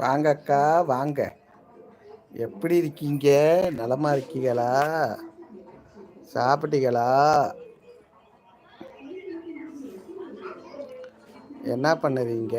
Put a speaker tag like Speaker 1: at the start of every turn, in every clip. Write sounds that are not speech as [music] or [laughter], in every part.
Speaker 1: வாங்க அக்கா வாங்க. எப்படி இருக்கீங்க? நலமா இருக்கீங்களா? சாப்பிட்டீங்களா? என்ன பண்ணுறீங்க?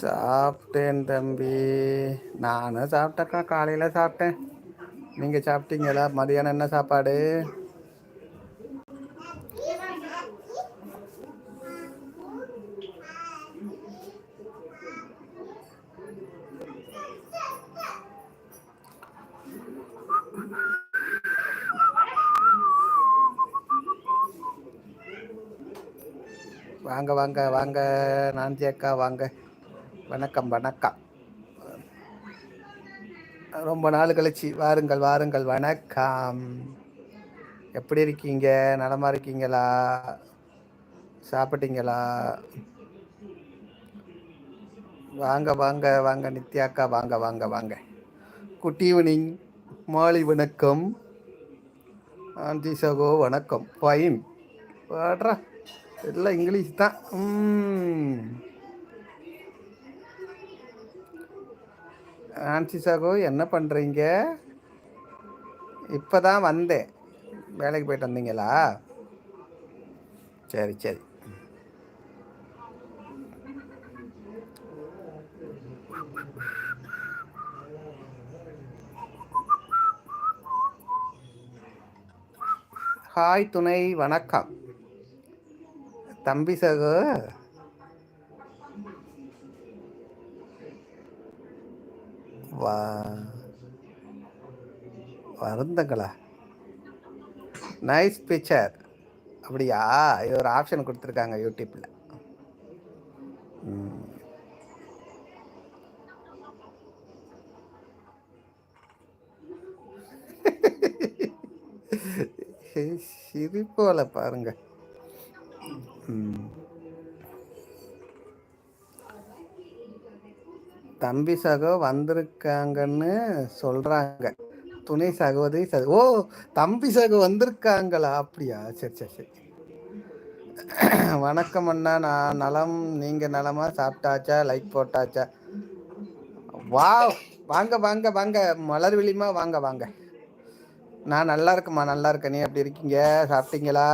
Speaker 1: சாப்பிட்டேன் தம்பி. நானும் சாப்பிட்டேக்கா காலையில் சாப்பிட்டேன். நீங்கள் சாப்பிட்டீங்களா? மதியானம் என்ன சாப்பாடு? வாங்க வாங்க வாங்க நான்சி அக்கா வாங்க. வணக்கம் வணக்கம். ரொம்ப நாள் கழிச்சு வாருங்கள் வாருங்கள் வணக்கம். எப்படி இருக்கீங்க? நலமா இருக்கீங்களா? சாப்பிட்டீங்களா? வாங்க வாங்க வாங்க நித்யாக்கா வாங்க வாங்க வாங்க. குட் ஈவினிங் மாலை வணக்கம். ஆண்டி சகோ வணக்கம். ஃபைன். வாடுறா எல்லாம் இங்கிலீஷ் தான். ஆன்சி சாகு என்ன பண்ணுறீங்க இப்போ தான் வந்தேன். வேலைக்கு போயிட்டு வந்தீங்களா? சரி சரி. ஹாய் துணை வணக்கம். தம்பி சகோ. வருந்தங்களா. நைஸ் பிக்சர் அப்படியா? இது ஒரு ஆப்ஷன் கொடுத்துருக்காங்க யூடியூப்பில் சிரிப்போல பாருங்க. தம்பி சகோ வந்திருக்காங்கன்னு சொல்கிறாங்க துணை சகோதரி சக ஓ தம்பி சகோ வந்திருக்காங்களா? அப்படியா? சரி சரி சரி. [clears throat] வணக்கம் அண்ணா. நான் நலம். நீங்கள் நலமா? சாப்பிட்டாச்சா? லைக் போட்டாச்சா? வா வாங்க வாங்க வாங்க. மலர் விழிமா வாங்க வாங்க. நான் நல்லா இருக்கேம்மா. நல்லா இருக்கேன். நீ எப்படி இருக்கீங்க? சாப்பிட்டீங்களா?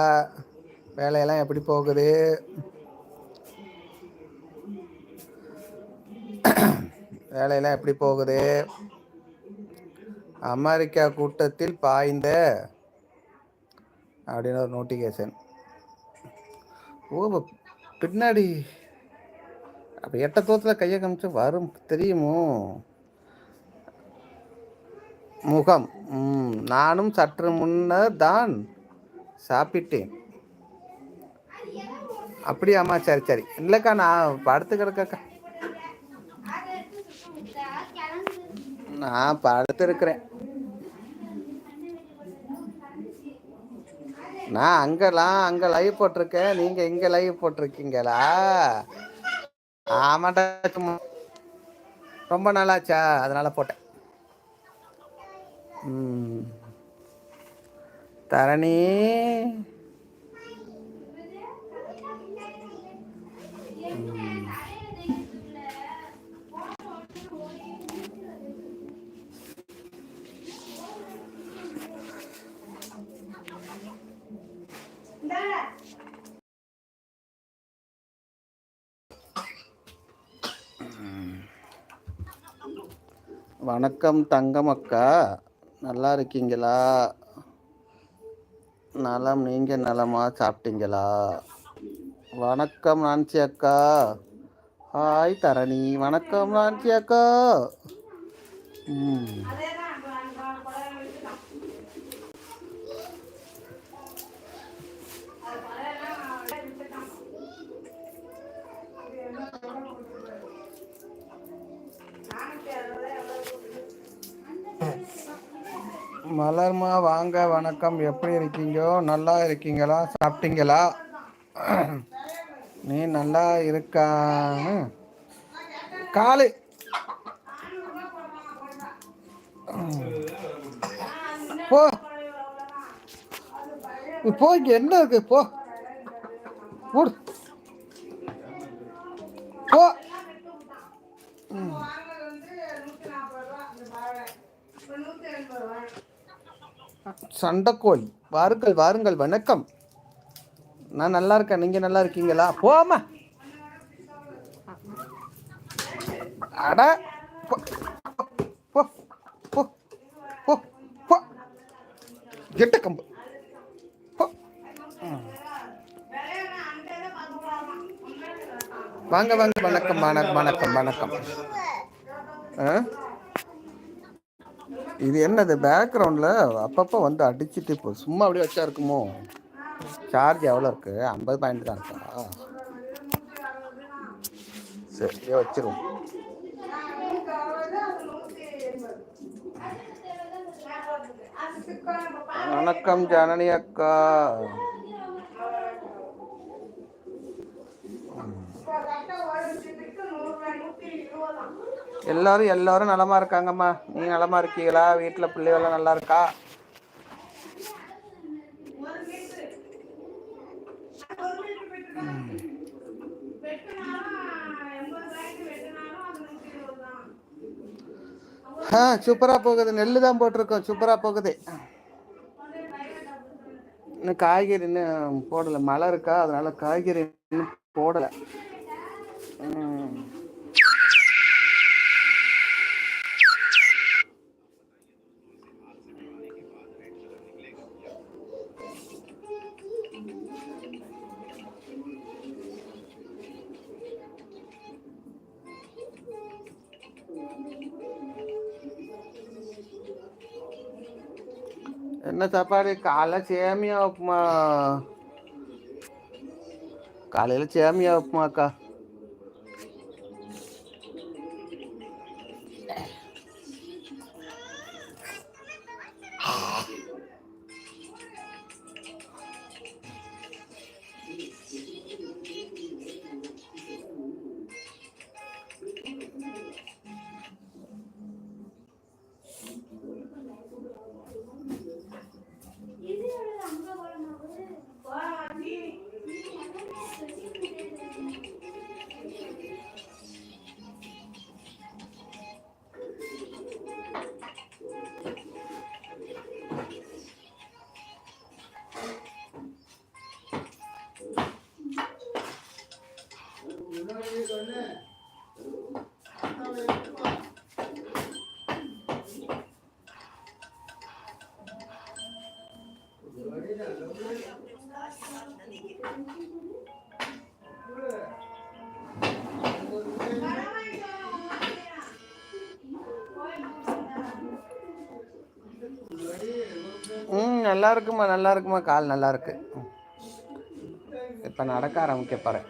Speaker 1: வேலையெல்லாம் எப்படி போகுது? [clears throat] வேலையெல்லாம் எப்படி போகுது? அமெரிக்கா கூட்டத்தில் பாய்ந்த அப்படின்னு ஒரு நோட்டிஃபிகேஷன் ஓ பின்னாடி அப்போ எட்ட தூரத்தில் கையை காமிச்சு வரும் தெரியுமோ? முகம். நானும் சற்று முன்னர் தான் சாப்பிட்டேன். அப்படியாம்மா? சரி சரி. இல்லைக்கா நான் படுத்து கிடக்கக்கா. நான் படுத்துருக்குறேன். நான் அங்கெல்லாம் அங்கே லைவ் போட்டிருக்கேன். நீங்கள் இங்கே லைவ் போட்டிருக்கீங்களா? ஆமாட்டா சும்மா. ரொம்ப நாளாச்சா? அதனால் போட்டேன். தரணி. வணக்கம் தங்கம் அக்கா. நல்லா இருக்கீங்களா? நலம் நீங்கள் நலமா சாப்பிட்டீங்களா? வணக்கம் நான்சி அக்கா. ஹாய் தரணி வணக்கம் நான்சி அக்கா. ம். மலர்மா வாங்க வணக்கம். எப்படி இருக்கீங்க? நல்லா இருக்கீங்களா? சாப்பிட்டீங்களா? நீ நல்லா இருக்கான்னு காலு. போ. போ இங்க என்ன இருக்கு? போ. போடு போ சண்டைக்கோழி. வாருங்கள் வாருங்கள் வணக்கம். நான் நல்லா இருக்கேன். நீங்க நல்லா இருக்கீங்களா? போமா அட எட்ட கம்பு. வாங்க வாங்க. வணக்கம் வணக்கம் வணக்கம் வணக்கம். ஆ? இது என்னது பேக்ரவுண்டில் அப்பப்போ வந்து அடிச்சுட்டு இப்போ சும்மா அப்படியே வச்சா இருக்குமோ? சார்ஜ் எவ்வளோ இருக்கு? ஐம்பது பாயிண்ட் தான் இருக்கா? சரி வச்சிருவோம். வணக்கம் ஜனனி அக்கா. எல்லாரும் எல்லாரும் நலமா இருக்காங்கம்மா. நீ நலமா இருக்கீங்களா? வீட்டில் பிள்ளைகள்லாம் நல்லா இருக்கா? ஆ சூப்பராக போகுது. நெல்லு தான் போட்டிருக்கோம். சூப்பராக போகுது. இன்னும் காய்கறி இன்னும் போடலை. மழை இருக்கா? அதனால காய்கறி இன்னும் போடலை. என்ன சாப்பாடு? காலைல சேமியா உப்புமா. காலையில் சேமியா உப்புமாக்கா. நல்லா இருக்குமா நல்லா இருக்குமா கால் நல்லா இருக்கு இப்போ நடக்க ஆரம்பிக்க போகிறேன்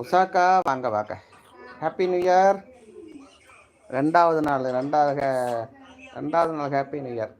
Speaker 1: உஷாக்கா வாங்க வாங்க. ஹாப்பி நியூ இயர் ரெண்டாவது நாள் ரெண்டாவது ரெண்டாவது நாள் ஹாப்பி நியூ இயர்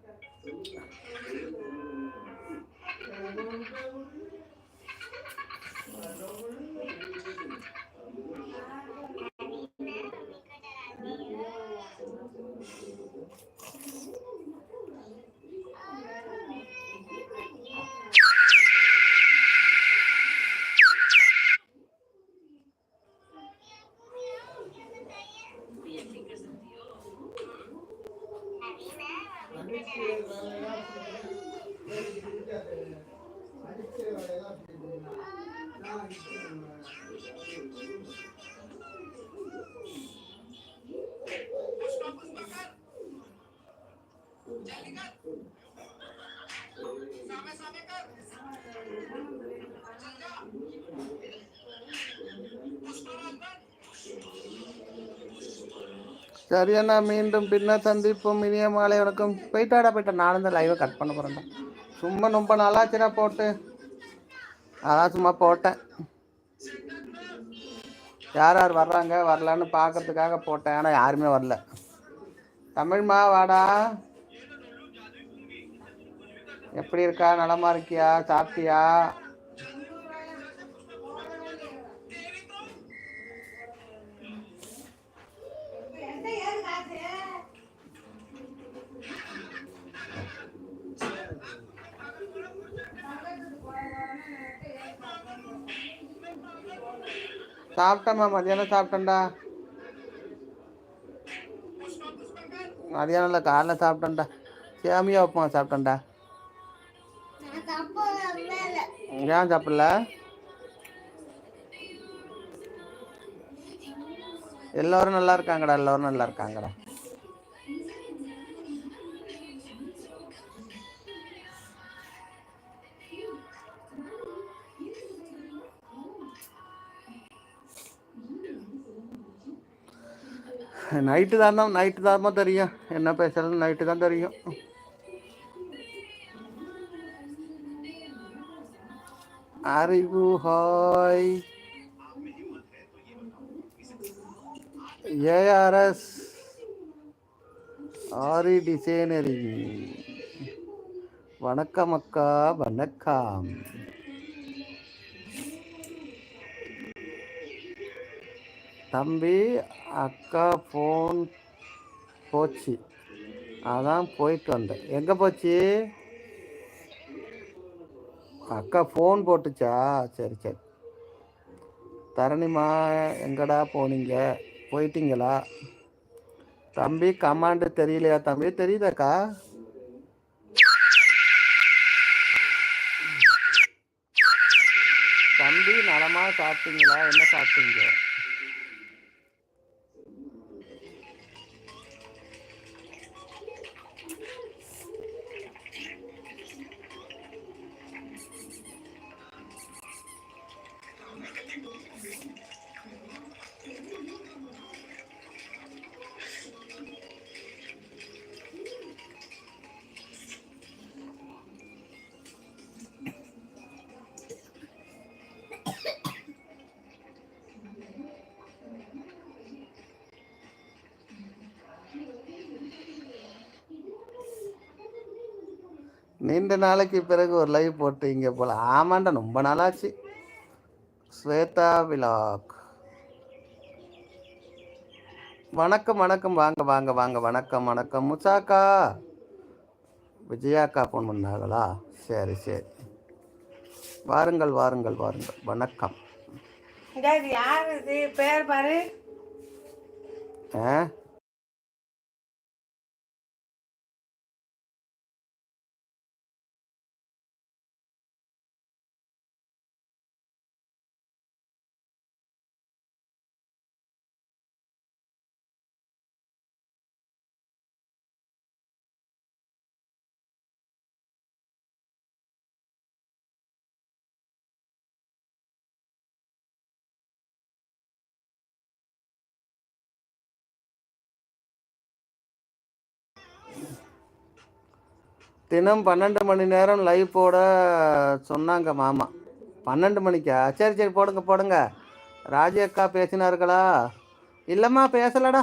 Speaker 1: சரி அண்ணா மீண்டும் பின்னர் சந்திப்போம். இனிய மாலை வணக்கம். போயிட்டாடா போயிட்டா நானும் தான் லைவை கட் பண்ண போகிறேன்டா சும்மா ரொம்ப நல்லாச்சுடா போட்டு. அதான் சும்மா போட்டேன். யார் யார் வர்றாங்க வரலான்னு பார்க்கறதுக்காக போட்டேன். ஆனால் யாருமே வரல. தமிழ்மா வாடா. எப்படி இருக்கா? நலமா இருக்கியா? சாப்பிட்டியா? சாப்பிட்டேம்மா மதியானம் சாப்பிட்டேன்டா. மதியானம் இல்லை காலைல சாப்பிட்டேன்டா. சேமியா உப்புமா சாப்பிட்டேன்டா. ஏன் சாப்பிடல? எல்லோரும் நல்லா இருக்காங்கடா எல்லோரும் நல்லா இருக்காங்கடா. நைட்டு தான் நைட்டு தான்மா தெரியும். என்ன பேசுறது? நைட்டு தான் தெரியும். அறிவு ஹாய். ஏஆர்எஸ் ஆரி டிசைனரி. வணக்கம் அக்கா வணக்கம். தம்பி அக்கா ஃபோன் போச்சு. அதான் போயிட்டு வந்தேன். எங்கே போச்சு? அக்கா ஃபோன் போட்டுச்சா? சரி சரி. தரணிமா எங்கடா போனீங்க? போயிட்டீங்களா? தம்பி கமாண்டு தெரியலையா தம்பி? தெரியுதாக்கா? தம்பி நலமாக சாப்பிட்டீங்களா? என்ன சாப்பிட்டீங்க? நீண்ட நாளைக்கு பிறகு ஒரு லைவ் போட்டு இங்கே போல ஆமாண்டா ரொம்ப நாளாச்சு. ஸ்வேதா விலாக். வணக்கம் வணக்கம். வாங்க வாங்க வாங்க. வணக்கம் வணக்கம். முசாக்கா. விஜயாக்கா ஃபோன் பண்ணாங்களா? சரி சரி. வாருங்கள் வாருங்கள் வாருங்கள். வணக்கம்.
Speaker 2: யார் பேர் பாரு.
Speaker 1: ஆ? தினம் பன்னெண்டு மணி நேரம் லைவ் போட சொன்னாங்க மாமா. பன்னெண்டு மணிக்கா? சரி சரி போடுங்க போடுங்க. ராஜி அக்கா பேசினார்களா? இல்லைம்மா பேசலடா.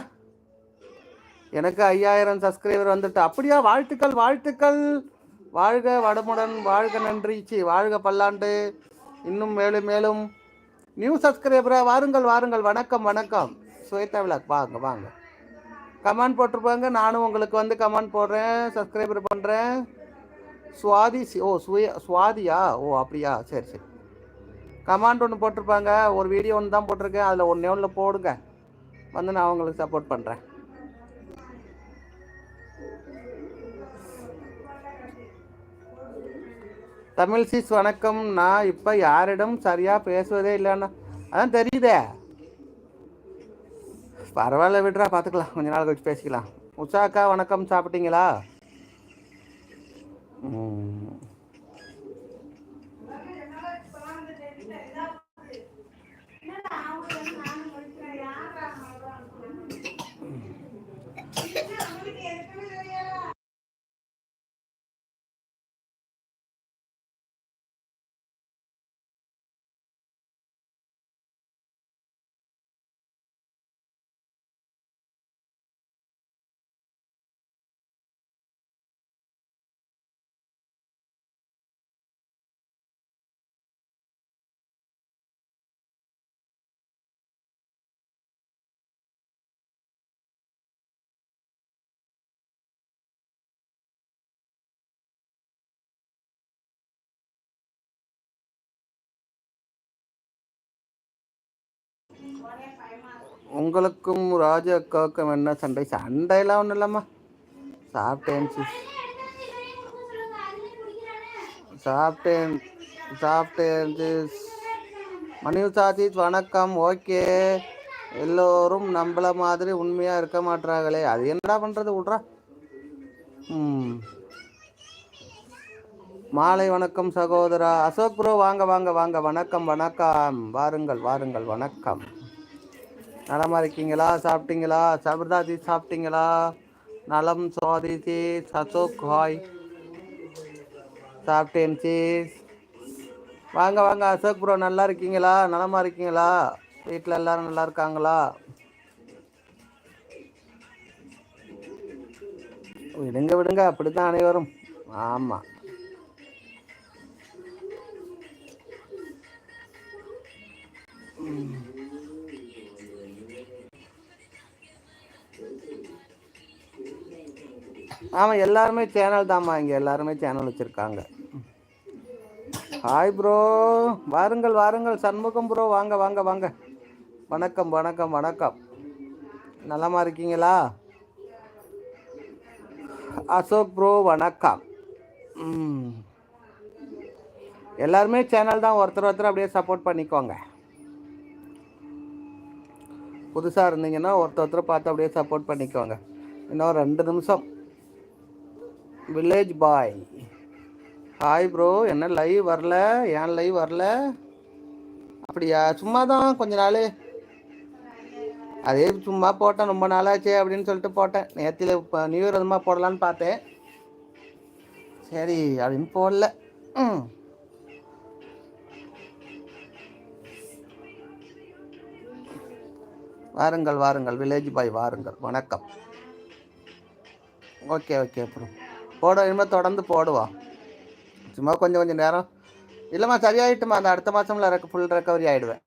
Speaker 1: எனக்கு ஐயாயிரம் சப்ஸ்கிரைபர் வந்துட்டு அப்படியா? வாழ்த்துக்கள் வாழ்த்துக்கள். வாழ்க வடமுடன் வாழ்க நன்றி. சி வாழ்க பல்லாண்டு. இன்னும் மேலும் மேலும். நியூ சப்ஸ்கிரைபரா வாருங்கள் வாருங்கள். வணக்கம் வணக்கம். சுவேதா விளாக் வாங்க வாங்க. கமெண்ட் போட்டிருப்பாங்க. நானும் உங்களுக்கு வந்து கமெண்ட் போடுறேன். சப்ஸ்கிரைபர் பண்ணுறேன் சுவாதி ஓ சுய சுவாதியா? ஓ அப்படியா? சரி சரி. கமாண்ட் ஒன்று போட்டிருப்பாங்க. ஒரு வீடியோ ஒன்று தான் போட்டிருக்கேன். அதில் ஒன்றே ஒன்றில் போடுங்க. வந்து நான் உங்களுக்கு சப்போர்ட் பண்ணுறேன் தமிழ் சீஸ் வணக்கம். நான் இப்போ யாரிடம் சரியாக பேசுவதே இல்லைன்னா அதான் தெரியுதே. பரவாயில்ல விடுறா பார்த்துக்கலாம் கொஞ்ச நாள் கழிச்சு பேசிக்கலாம். உஷாக்கா வணக்கம். சாப்பிட்டீங்களா? உங்களுக்கும் ராஜா அக்காவுக்கும் என்ன சண்டை? சண்டையெல்லாம் ஒன்றும் இல்லைம்மா. சாப்பிட்டேன் sis. சாப்பிட்டேன் சாப்பிட்டேன் sis. மணிவு சாஜித் வணக்கம். ஓகே. எல்லோரும் நம்மள மாதிரி உண்மையாக இருக்க மாட்டாங்களே அது என்னடா பண்ணுறது விட்றா ம். மாலை வணக்கம் சகோதரா. அசோக் ப்ரோ வாங்க வாங்க வாங்க. வணக்கம் வணக்கம். வாருங்கள் வாருங்கள். வணக்கம். நலமா இருக்கீங்களா? சாப்பிட்டீங்களா? சபர்தாதி சாப்பிட்டீங்களா? நலம் சுவாதிசி அசோக் ஹாய் சாப்பிட்டேன் சீஸ் வாங்க வாங்க அசோக் ப்ரோ நல்லா இருக்கீங்களா? நலமா இருக்கீங்களா? வீட்டில் எல்லாரும் நல்லா இருக்காங்களா? விடுங்க விடுங்க அப்படித்தான் அனைவரும். ஆமாம் ஆமாம் எல்லாருமே சேனல் தாம்மா இங்கே எல்லாருமே சேனல் வச்சுருக்காங்க. ஹாய் ப்ரோ வாருங்கள் வாருங்கள். சண்முகம் ப்ரோ வாங்க வாங்க வாங்க. வணக்கம் வணக்கம் வணக்கம். நலமா இருக்கீங்களா? அசோக் ப்ரோ வணக்கம். எல்லாருமே சேனல் தான். ஒருத்தர் ஒருத்தர் அப்படியே சப்போர்ட் பண்ணிக்கோங்க. புதுசாக இருந்தீங்கன்னா ஒருத்தர் ஒருத்தர் பார்த்து அப்படியே சப்போர்ட் பண்ணிக்கோங்க. இன்னும் ரெண்டு நிமிஷம். வில்லேஜ் பாய் ஹாய் ப்ரோ என்ன லைவ் வரல? ஏன் லைவ் வரல? அப்படியா? சும்மா தான் கொஞ்ச நாள். அதே சும்மா போட்டேன் ரொம்ப நாளாச்சே அப்படின்னு சொல்லிட்டு போட்டேன். நேற்றுல இப்போ நியூ இயர் அதுமா போடலான்னு பார்த்தேன். சரி அப்படின்னு போடல. ம். வாருங்கள் வாருங்கள். வில்லேஜ் பாய் வாருங்கள். வணக்கம். ஓகே ஓகே அப்புறம் போட இனிமேல் தொடர்ந்து போடுவோம் சும்மா கொஞ்சம் கொஞ்சம் நேரம். இல்லைம்மா சரியாயிட்டுமா அந்த அடுத்த மாதம்ல ரெக்க ஃபுல் ரெக்கவரி ஆகிடுவேன்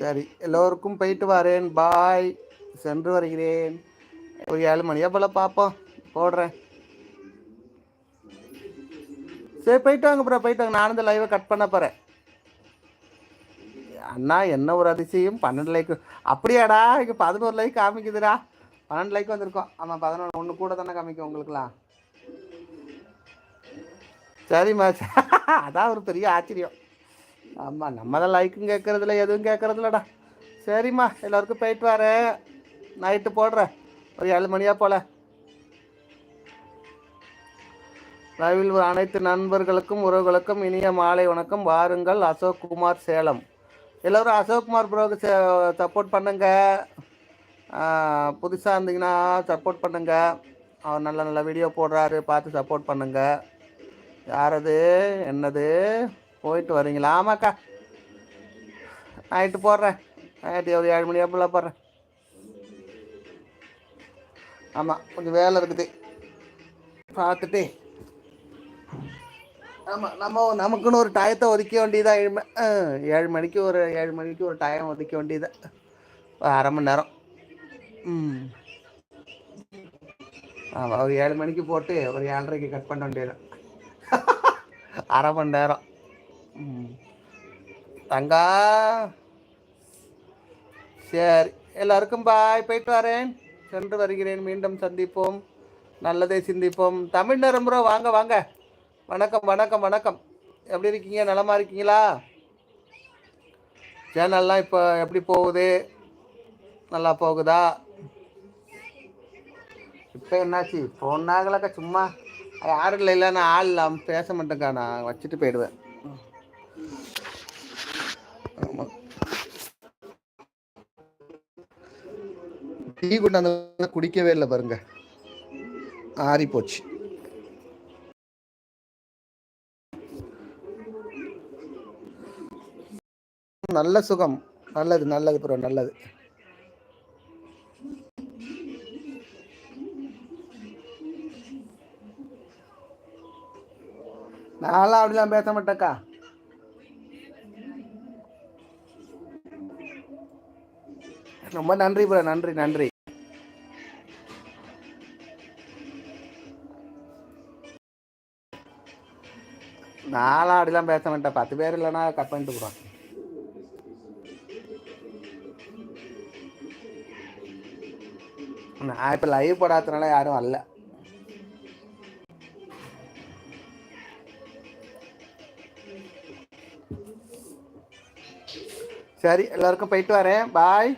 Speaker 1: சரி எல்லோருக்கும் போயிட்டு வரேன். பாய் சென்று வருகிறேன். ஒரு ஏழு மணியா போல் பார்ப்போம் போடுறேன். சரி போயிட்டு வாங்க ப்ரோ போயிட்டு வாங்க. நானும் இந்த லைவை கட் பண்ண போகிறேன் அண்ணா என்ன ஒரு அதிசயம்? பன்னெண்டு லைக் அப்படியாடா இங்கே பதினோரு லைக் காமிக்குதுடா. பன்னெண்டு லைக் வந்திருக்கோம். ஆமாம் பதினொன்று ஒன்று கூட தானே காமிக்கும் உங்களுக்குலாம் சரிம்மா. [laughs] அதான் ஒரு பெரிய ஆச்சரியம். ஆமாம் நம்ம தான் லைக்கும் கேட்கறதில்ல எதுவும் கேட்கறதில்லடா சரிம்மா எல்லோருக்கும் போயிட்டு வரேன் நைட்டு போடுறேன் ஒரு ஏழு மணியா போல. ரவில் அனைத்து நண்பர்களுக்கும் உறவுகளுக்கும் இனிய மாலை வணக்கம். வாருங்கள் அசோக் குமார் சேலம். எல்லோரும் அசோக் குமார் ப்ரோக்கு சப்போர்ட் பண்ணுங்க. புதுசாக இருந்தீங்கன்னா சப்போர்ட் பண்ணுங்க. அவர் நல்ல நல்ல வீடியோ போடுறாரு பார்த்து சப்போர்ட் பண்ணுங்க. யாரது? என்னது? போயிட்டு வரீங்களா? ஆமாக்கா. நைட்டு போடுறேன். நைட்டு ஒரு ஏழு மணி அப்படிலாம் போடுறேன். ஆமாம் கொஞ்சம் வேலை இருக்குது. பார்த்துட்டு. ஆமாம் நம்ம நமக்குன்னு ஒரு டயத்தை ஒதுக்க வேண்டியதா? ஏழு ஏழு மணிக்கு ஒரு ஏழு மணிக்கு ஒரு டைம் ஒதுக்க வேண்டியதா? ஒரு அரை மணி நேரம். ம். ஆமாம் ஒரு ஏழு மணிக்கு போட்டு ஒரு ஏழரைக்கு கட் பண்ண வேண்டியது அரை மணி நேரம். தங்கா. சரி எல்லாருக்கும் பாய் போயிட்டு வரேன். சென்று வருகிறேன். மீண்டும் சந்திப்போம். நல்லதை சிந்திப்போம். தமிழ் நரம்புரோ வாங்க வாங்க. வணக்கம் வணக்கம் வணக்கம். எப்படி இருக்கீங்க? நலமா இருக்கீங்களா? சேனல்லாம் இப்போ எப்படி போகுது? நல்லா போகுதா? இப்போ என்னாச்சு? ஃபோன் ஆகலக்கா சும்மா. யாரும் இல்லை இல்லை நான் ஆள் இல்லாமல் பேச மாட்டேங்க்கா நான் வச்சுட்டு போயிடுவேன். ஆமாம் டீ கொண்டாந்து குடிக்கவே இல்லை பாருங்க. ஆறி போச்சு. நல்ல சுகம். நல்லது நல்லது ப்ரோ நல்லது. நான்லாம் அப்படிலாம் பேச மாட்டேக்கா ரொம்ப நன்றி ப்ரோ நன்றி நன்றி. நாலாம் அப்படிலாம் பேச மாட்டேன். பத்து பேர் இல்லைன்னா கட் பண்ணிட்டு போகிறோம் நான் இப்போ லைவ் போடாததுனால யாரும் வரல. சரி எல்லாருக்கும் போயிட்டு வரேன். பாய்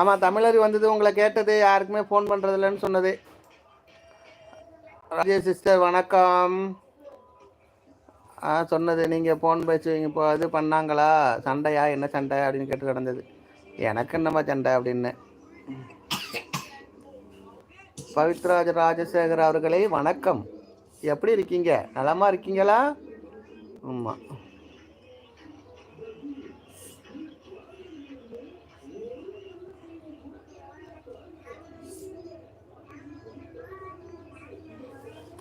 Speaker 1: ஆமாம் தமிழர் வந்தது உங்களை கேட்டது யாருக்குமே ஃபோன் பண்ணுறதில்லன்னு சொன்னது. ராஜேஷ் சிஸ்டர் வணக்கம். ஆ சொன்னது நீங்கள் ஃபோன் பேசி இப்போ இது பண்ணாங்களா? சண்டையா? என்ன சண்டை அப்படின்னு கேட்டு கிடந்தது. எனக்கு என்னம்மா சண்டை அப்படின்னு. பவித்ராஜ ராஜசேகர் அவர்களே வணக்கம். எப்படி இருக்கீங்க? நலமா இருக்கீங்களா? ஆமாம்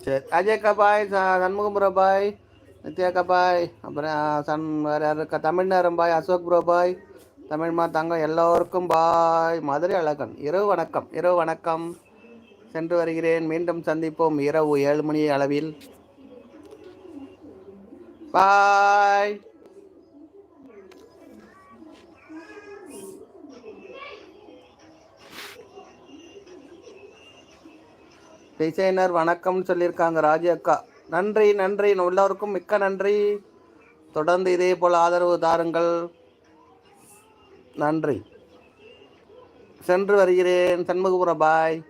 Speaker 1: சரி. அஜய் கபாய் ச- சண்முகம் பாய் நித்யா கபாய் அப்புறம் சன் வேறு யார் இருக்கா? தமிழ்நேரம் பாய் அசோக் பிரபாய் பாய் தமிழ்மா தங்கம் எல்லோருக்கும் பாய் மதுரை அழகன் இரவு வணக்கம். இரவு வணக்கம். சென்று வருகிறேன். மீண்டும் சந்திப்போம். இரவு ஏழு மணி அளவில். பாய் டிசைனர் வணக்கம்னு சொல்லியிருக்காங்க ராஜி அக்கா. நன்றி நன்றி. எல்லோருக்கும் மிக்க நன்றி. தொடர்ந்து இதே போல் ஆதரவு தாருங்கள். நன்றி. சென்று வருகிறேன். சண்முகபுர பாய்